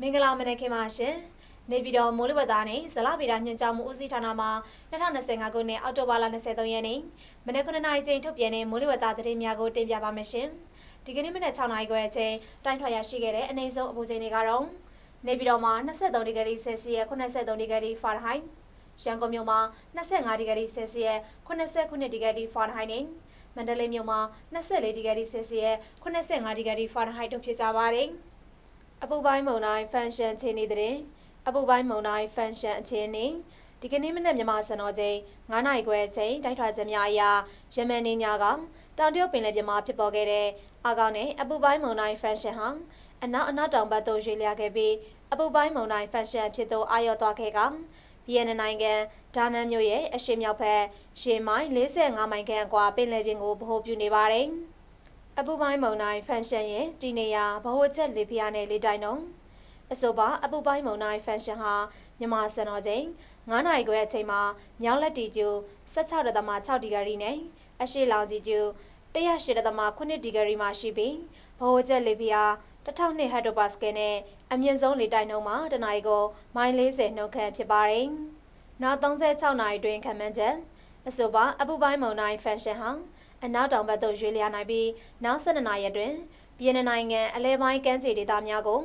မင်္ဂလာမနက်ခင်းပါရှင်နေပြည်တော်မိုးလေဝသနဲ့ဇလဗေဒညွှန်ကြားမှုဦးစီးဌာနမှ2025ခုနှစ်အောက်တိုဘာလ23ရက်နေ့မနက်9:00နာရီချိန်ထုတ်ပြန်တဲ့မိုးလေဝသသတင်းများကိုတင်ပြပါမယ်ရှင်ဒီကနေ့မနက်6:00နာရီခွဲအချိန်တိုင်းထွာရရှိခဲ့တဲ့အနေဆုံးအပူချိန်တွေကတော့နေပြည်တော်မှာ23ဒီဂရီဆယ်စီယပ်83ဒီဂရီဖာရင်ဟိုက်ရန်ကုန်မြို့မှာ25ဒီဂရီဆယ်စီယပ်89ဒီဂရီဖာရင်ဟိုက်နဲ့မန္တလေးမြို့မှာ24ဒီဂရီဆယ်စီယပ်85ဒီဂရီဖာရင်ဟိုက်တို့ဖြစ်ကြပါတယ် အပူပိုင်းမုန်တိုင်းဖန်ရှင်ခြေနေတဲ့အပူပိုင်းမုန်တိုင်းဖန်ရှင်အခြေအနေဒီကနေ့မနက်မြန်မာစံတော်ချိန်9နာရီခွဲအချိန်တိုက်ထွာချက်များအရာရမန်နေညာကတောင်တရုတ်ပင်လယ်ပြင်မှာဖြစ်ပေါ်ခဲ့တဲ့အာကောင်နဲ့အပူပိုင်းမုန်တိုင်းဖန်ရှင်ဟာအနောက်အနောက်တောင်ဘက်သို့ရွေ့လျားခဲ့ပြီးအပူပိုင်းမုန်တိုင်းဖန်ရှင်ဖြစ်သို့အာရုံသွားခဲ့ကဗီယက်နမ်နိုင်ငံဒါနန်မြို့ရဲ့အရှေ့မြောက်ဘက်ရေမိုင်45မိုင်ခန့်အကွာပင်လယ်ပြင်ကိုဗဟိုပြုနေပါတယ်။ အပူပိုင်းမုန်တိုင်းဖန်ရှင်ရဲ့တည်နေရာဗဟိုချက်လေပြင်းနဲ့လေတိုင်နှုန်းအဆိုပါအပူပိုင်းမုန်တိုင်းဖန်ရှင်ဟာမြန်မာစံတော်ချိန်9နာရီခွဲအချိန်မှာမြောက်လက်တီကျူ16.6ဒီဂရီနဲ့အရှေ့လောင်ကြီးကျူ108.8ဒီဂရီမှာရှိပြီးဗဟိုချက်လေပြင်း1002ဟက်တိုပါစကယ်နဲ့အမြင့်ဆုံးလေတိုက်နှုန်းမှာတနအီကိုမိုင်40နှုန်းခန့်ဖြစ်ပါတယ်။နောက်36နာရီတွင်ခံမှန်းချက် အဆိုပါအပူပိုင်းမုန်တိုင်းဖန်ရှင်ဟာအနောက်တောင်ဘက်သို့ရွေ့လျားနိုင်ပြီးနောက်12နာရီအတွင်းပြည်내နိုင်ငံအလဲပိုင်းကမ်းခြေဒေသများကို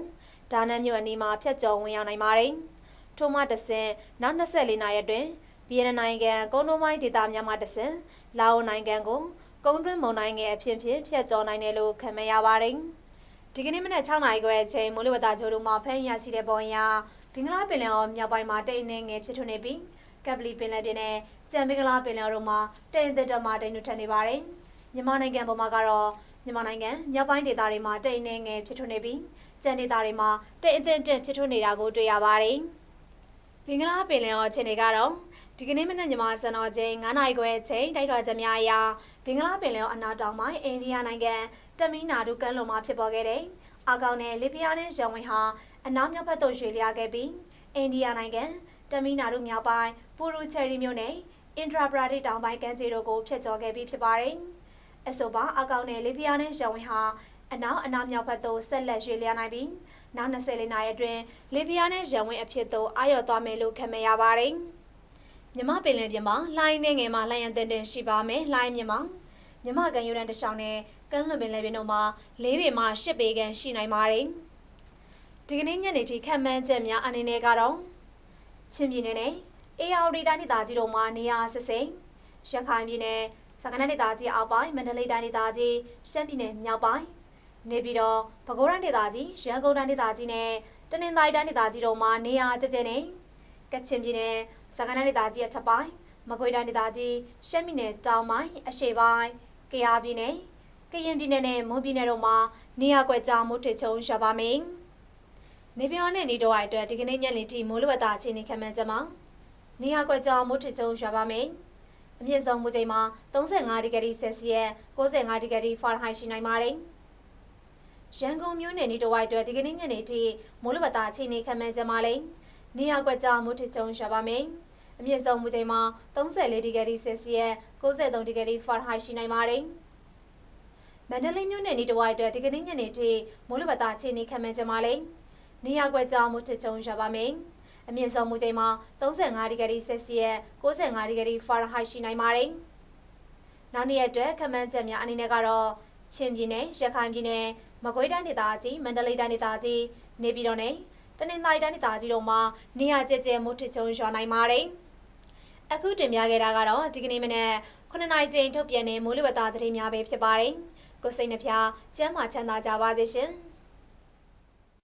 ဒါနန်မြို့အနီးမှာဖြတ်ကျော်ဝင်ရောက်နိုင်ပါတယ်။ထို့မှတဆင်နောက်24နာရီအတွင်းပြည်내နိုင်ငံကုန်းတွင်းပိုင်းဒေသများမှတဆင်လာအိုနိုင်ငံကိုကုန်းတွင်းမုန်တိုင်းငယ်အဖြစ်ဖြင့်ဖြတ်ကျော်နိုင်တယ်လို့ခန့်မှန်းရပါတယ်။ဒီကနေ့မနက်6နာရီခွဲအချိန်မိုးလေဝသကြိုးတို့မှာဖမ်းရရှိတဲ့ပုံအရဘင်္ဂလားပင်လယ်အော်မြောက်ပိုင်းမှာတိတ်နေငယ်ဖြစ်ထွန်းနေပြီး ကပ်ပလီပင်လယ်ပြင်နဲ့ကြံဘင်္ဂလားပင်လယ်အော်တို့မှာတိတ်အသက်တမတိတ်နှုတ်ထက်နေပါတယ်။မြန်မာနိုင်ငံပေါ်မှာကတော့မြန်မာနိုင်ငံမြောက်ပိုင်းဒေသတွေမှာတိတ်နေငယ်ဖြစ်ထွန်းနေပြီးကြံဒေသတွေမှာတိတ်အသက်တက်ဖြစ်ထွန်းနေတာကိုတွေ့ရပါတယ်။ဘင်္ဂလားပင်လယ်အော်အခြေအနေကတော့ဒီကနေ့မနက်မြန်မာစံတော်ချိန်9နာရီခွဲအချိန်တိုက်ထွာချက်များအရာဘင်္ဂလားပင်လယ်အော်အနာတောင်ပိုင်းအိန္ဒိယနိုင်ငံတမီနာဒူကမ်းလွန်မှာဖြစ်ပေါ်ခဲ့တဲ့အာကောင်နဲ့လီဘီယာနဲ့ရန်ဝင်ဟာအနောက်မြောက်ဘက်သို့ရွှေ့လျားခဲ့ပြီးအိန္ဒိယနိုင်ငံ တမီနာဒူမြောက်ပိုင်းပူရူချယ်ရီမြို့နယ်အင်ဒရာပရာဒိတောင်ပိုင်းကမ်းခြေတို့ကိုဖျက်ချော်ခဲ့ပြီးဖြစ်ပါတယ်။အဆိုပါအာကောင်နဲ့လီဘီယာနဲ့ရန်ဝင်ဟာအနောက်အနောက်မြောက်ဘက်သို့ဆက်လက်ရွှေ့လျားနိုင်ပြီးနောက်24နာရီအတွင်းလီဘီယာနဲ့ရန်ဝင်အဖြစ်သို့အာရုံသွားမယ်လို့ခန့်မှန်းရပါတယ်။မြမပင်လယ်ပြင်မှာလှိုင်းနေငယ်မှာလှိုင်းရန်တင်တင်ရှိပါမယ်။လှိုင်းမြမှာမြမကန်ယူရန်တရှောင်းနဲ့ကမ်းလွန်ပင်လယ်ပြင်တို့မှာ၄ပေမှ၈ပေခန့်ရှိနိုင်ပါတယ်။ဒီကနေ့ညနေထိခန့်မှန်းချက်များအနေနဲ့ကတော့ ချင်းပြည်နယ်နဲ့အေယာဝတီတိုင်းဒေသကြီးတို့မှာနေရာစစ်စိမ်ရခိုင်ပြည်နယ်စကိုင်းတိုင်းဒေသကြီးအောက်ပိုင်းမန္တလေးတိုင်းဒေသကြီးရှမ်းပြည်နယ်မြောက်ပိုင်းနေပြည်တော်ပဲခူးတိုင်းဒေသကြီးရန်ကုန်တိုင်းဒေသကြီးနဲ့တနင်္သာရီတိုင်းဒေသကြီးတို့မှာနေရာကျကျနဲ့ကချင်ပြည်နယ်စကိုင်းတိုင်းဒေသကြီးအထက်ပိုင်းမကွေးတိုင်းဒေသကြီးရှမ်းပြည်နယ်တောင်ပိုင်းအရှေ့ပိုင်းကယားပြည်နယ်ကရင်ပြည်နယ်နဲ့မွန်ပြည်နယ်တို့မှာနေရာကွက်ကြားမိုးထချုံရွာပါမယ်။ နေပြောင်းနဲ့နေတော့အတွက်ဒီကနေ့ညနေထိမိုးလေဝသအခြေအနေခန့်မှန်းချက်မှာနေရာကွက်ကြားမိုးထချုံရွာပါမယ်။အမြင့်ဆုံးမူချိန်မှာ35ဒီဂရီဆယ်စီယပ်65ဒီဂရီဖာရင်ဟိုက်ရှိနိုင်ပါတယ်။ရန်ကုန်မြို့နယ်နေတော့အတွက်ဒီကနေ့ညနေထိမိုးလေဝသအခြေအနေခန့်မှန်းချက်မှာလည်းနေရာကွက်ကြားမိုးထချုံရွာပါမယ်။အမြင့်ဆုံးမူချိန်မှာ34ဒီဂရီဆယ်စီယပ်63ဒီဂရီဖာရင်ဟိုက်ရှိနိုင်ပါတယ်။မန္တလေးမြို့နယ်နေတဝိုက်အတွက်ဒီကနေ့ညနေထိမိုးလေဝသအခြေအနေခံမှန်းချက်မှာလည်း နေရာကွက်ကြားမိုးထချုံရွာပါမယ်။အမြင့်ဆုံးမူချိန်မှာ35ဒီဂရီဆယ်စီယပ်65ဒီဂရီဖာရင်ဟိုက်ရှိနိုင်ပါတယ်။နောက်နေ့အတွက်ခံမှန်းချက်များအနေနဲ့ကတော့ချင်းပြည်နယ်ရခိုင်ပြည်နယ်မကွေးတိုင်းဒေသကြီးမန္တလေးတိုင်းဒေသကြီးနေပြည်တော်နဲ့တနင်္သာရီတိုင်းဒေသကြီးတို့မှာနေရာကျကျမိုးထချုံရွာနိုင်ပါတယ်။အခုတင်ပြခဲ့တာကတော့ဒီကနေ့မနေ့9နိုင်ချိန်ထုတ်ပြန်တဲ့မိုးလေဝသသတင်းများပဲဖြစ်ပါတယ်။ကိုစိတ်နှဖျားကျမ်းမာချမ်းသာကြပါစေရှင်။